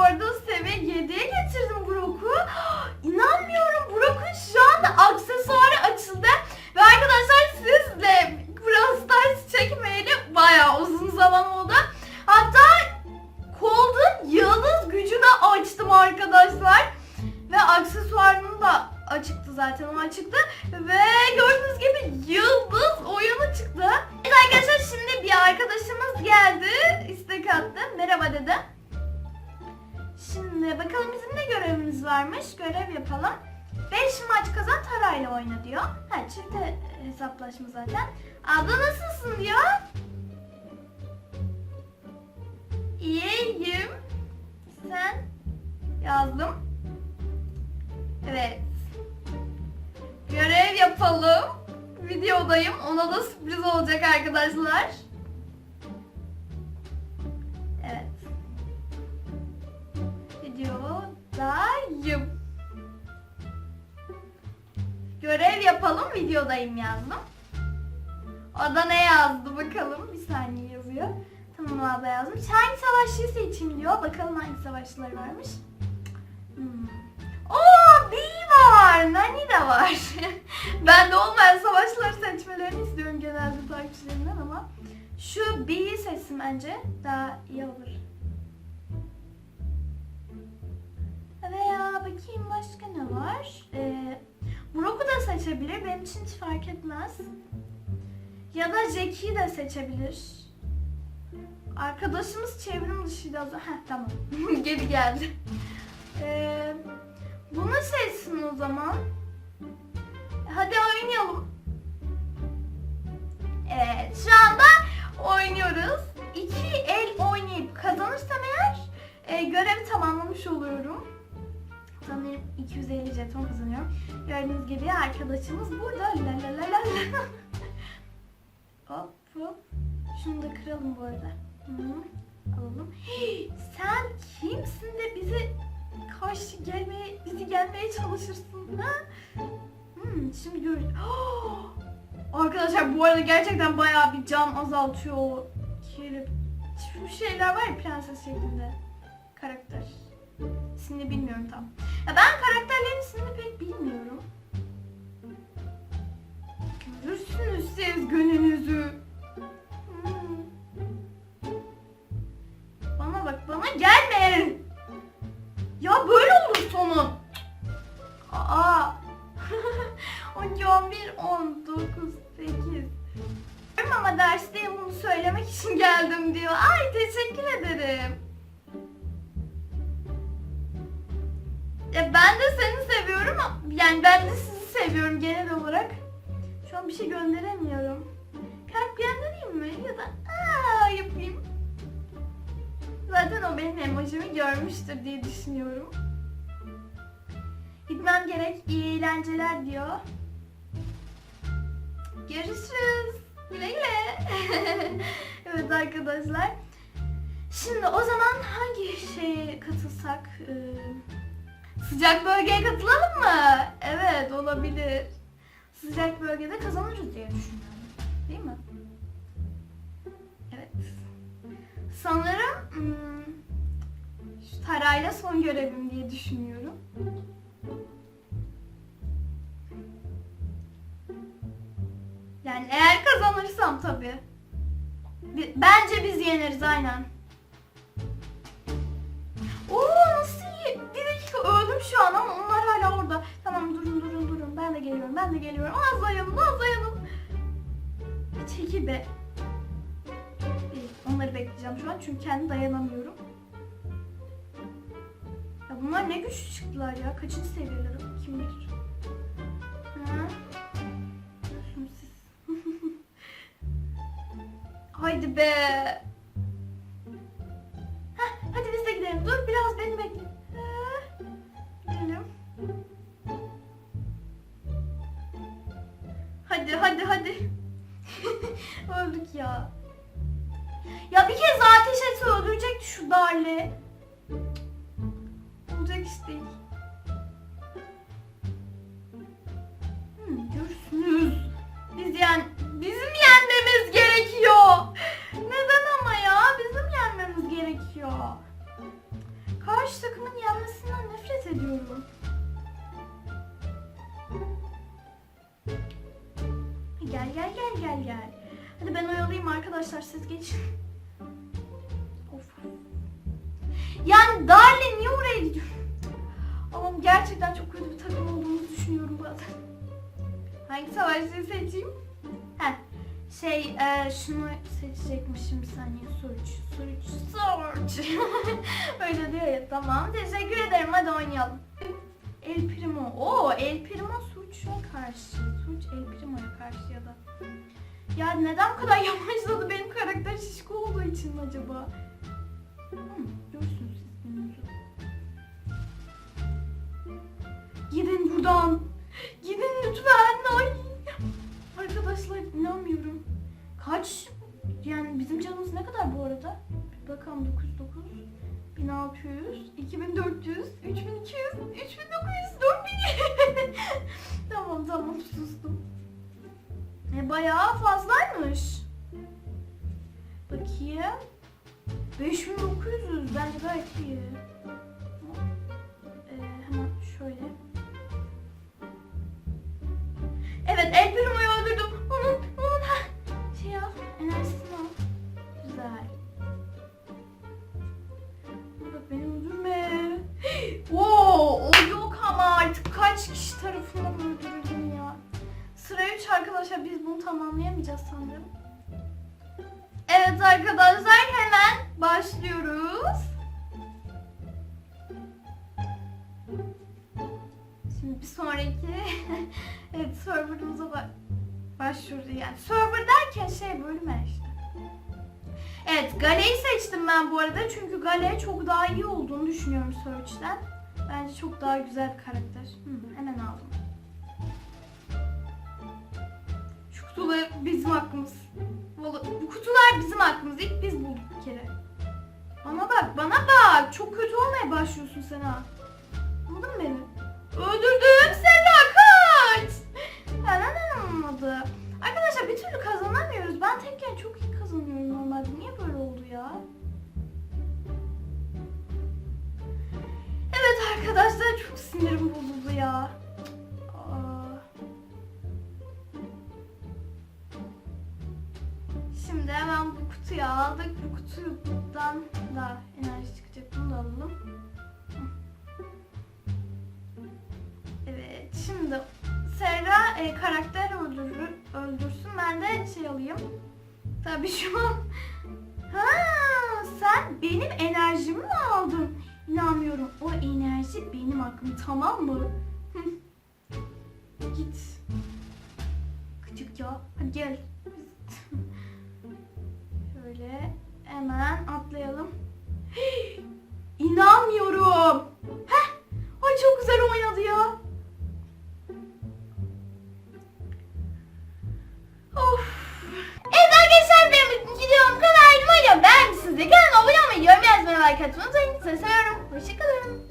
bu arada seviye 7'ye getirdim Brock'u. İnanmıyorum Brock'un şu anda aksesuarı açıldı. Ve arkadaşlar sizle Brawl Stars çekmeyeli bayağı uzun zaman oldu. Hatta Cold'un yıldız gücü de açtım arkadaşlar. Ve aksesuarını da açıktı zaten o açıktı. Ve gördüğünüz gibi yıldız varmış. Görev yapalım. 5 maç kazan Tarayla oyna diyor. Ha çifte hesaplaşma zaten. Abla nasılsın diyor. İyiyim. Sen yazdım. Evet. Görev yapalım. Videodayım. Ona da sürpriz olacak arkadaşlar. Evet. Videodayım. Görev yapalım videodayım yazdım. O da ne yazdı bakalım. Bir saniye yazıyor. Tamam abla yazmış. Hangi savaşçıyı seçeyim diyor. Bakalım hangi savaşçıları varmış. Hmm. Oo var. Nani de var. ben de olmayan savaşçıları seçmelerini istiyorum genelde takipçilerimden ama şu B'yi seçsin bence. Daha iyi olur. Veya bakayım başka ne var? Ee, Brock'u da seçebilir. Benim için hiç fark etmez. Ya da Jackie'yi de seçebilir. Arkadaşımız çevrim dışıydı az Heh tamam. Geri geldi. Ee, bunu seçsin o zaman. Hadi oynayalım. Evet şu anda oynuyoruz. İki el oynayıp kazanırsam eğer e, görevi tamamlamış oluyorum. Sanırım 250 jeton kazanıyorum. Gördüğünüz gibi arkadaşımız burada. La la la la la. hop hop. Şunu da kıralım bu arada. Alalım. Sen kimsin de bize karşı gelmeye, bizi gelmeye çalışırsın ha? Şimdi gör. Arkadaşlar bu arada gerçekten bayağı bir can azaltıyor o kelip. Şu şeyler var ya prenses şeklinde. Karakter. İsmini bilmiyorum tam. Ya ben karakterlerin ismini pek bilmiyorum. Görürsünüz siz gününüzü. Hmm. Bana bak bana gelme. Ya ben de seni seviyorum. Yani ben de sizi seviyorum genel olarak. Şu an bir şey gönderemiyorum. Kalp göndereyim mi? Ya da aa yapayım. Zaten o benim emojimi görmüştür diye düşünüyorum. Gitmem gerek. İyi eğlenceler diyor. Görüşürüz. Güle güle. evet arkadaşlar. Şimdi o zaman hangi şeye katılsak? Ee, sıcak bölgeye katılalım mı? Evet olabilir. Sıcak bölgede kazanırız diye düşünüyorum. Değil mi? Evet. Sanırım hmm, şu tarayla son görevim diye düşünüyorum. Yani eğer kazanırsam tabii. Bi- Bence biz yeneriz aynen. Öldüm şu an ama onlar hala orada. Tamam durun durun durun. Ben de geliyorum ben de geliyorum. Az dayanın az dayanın. Çekil be. Onları bekleyeceğim şu an çünkü kendi dayanamıyorum. Ya bunlar ne güçlü çıktılar ya. Kaçıncı seviyeleri kim bilir. Ha? Haydi be. Heh, hadi biz de gidelim. Dur biraz beni bekle. Hadi hadi hadi. Öldük ya. Ya bir kez daha ateş etse öldürecekti şu darle. Olacak iş değil. Hmm, görürsünüz. Biz yani bizim yenmemiz gerekiyor. Neden ama ya? Bizim yenmemiz gerekiyor. Karşı ediyorum. Oyalayayım arkadaşlar siz geçin. Of. Yani Darle niye oraya gidiyor? Ama gerçekten çok kötü bir takım olduğumuzu düşünüyorum bazen. Hangi savaşçıyı seçeyim? Heh. Şey, e, şunu seçecekmişim bir saniye. Suç, suç, suç. Öyle diyor ya, tamam. Teşekkür ederim, hadi oynayalım. El Primo. Oo, El Primo suça karşı. Suç El Primo'ya karşı ya da. Ya neden bu kadar yavaşladı benim karakter şişko olduğu için mi acaba? Hmm, görsünüz siz gününüzü. Gidin buradan. Gidin lütfen. Ay. Arkadaşlar inanmıyorum. Kaç? Yani bizim canımız ne kadar bu arada? Bir bakalım 909, 1600, 2400, 3200, 3900, bayağı fazlaymış. Bakayım. 5900 bence gayet iyi. Ee, hemen şöyle. Evet El Primo'yu 3 arkadaşlar biz bunu tamamlayamayacağız sanırım. Evet arkadaşlar hemen başlıyoruz. Şimdi bir sonraki evet serverımıza ba- başvurdu yani. Server derken şey bölüme işte. Evet Gale'yi seçtim ben bu arada çünkü Gale çok daha iyi olduğunu düşünüyorum Search'ten. Bence çok daha güzel bir karakter. Hı, hemen aldım. Kutular bizim hakkımız. Vallahi bu kutular bizim hakkımız. İlk biz bulduk bir kere. Bana bak, bana bak. Çok kötü olmaya başlıyorsun sen ha. Anladın mı beni? Öldürdüm seni kaç. Neden olmadı? Arkadaşlar bir türlü kazanamıyoruz. Ben tekken çok iyi kazanıyorum normalde. Niye böyle oldu ya? Evet arkadaşlar çok sinirim bozuldu ya. E, karakter öldürür, öldürsün. Ben de şey alayım. Tabii şu an. Ha, sen benim enerjimi mi aldın? İnanmıyorum. O enerji benim hakkım. Tamam mı? Git. Gıcık ya. Hadi gel. Şöyle hemen atlayalım. İnanmıyorum. Heh. Ay çok güzel oynadı ya. 이렇게 준수인 스스로 시크들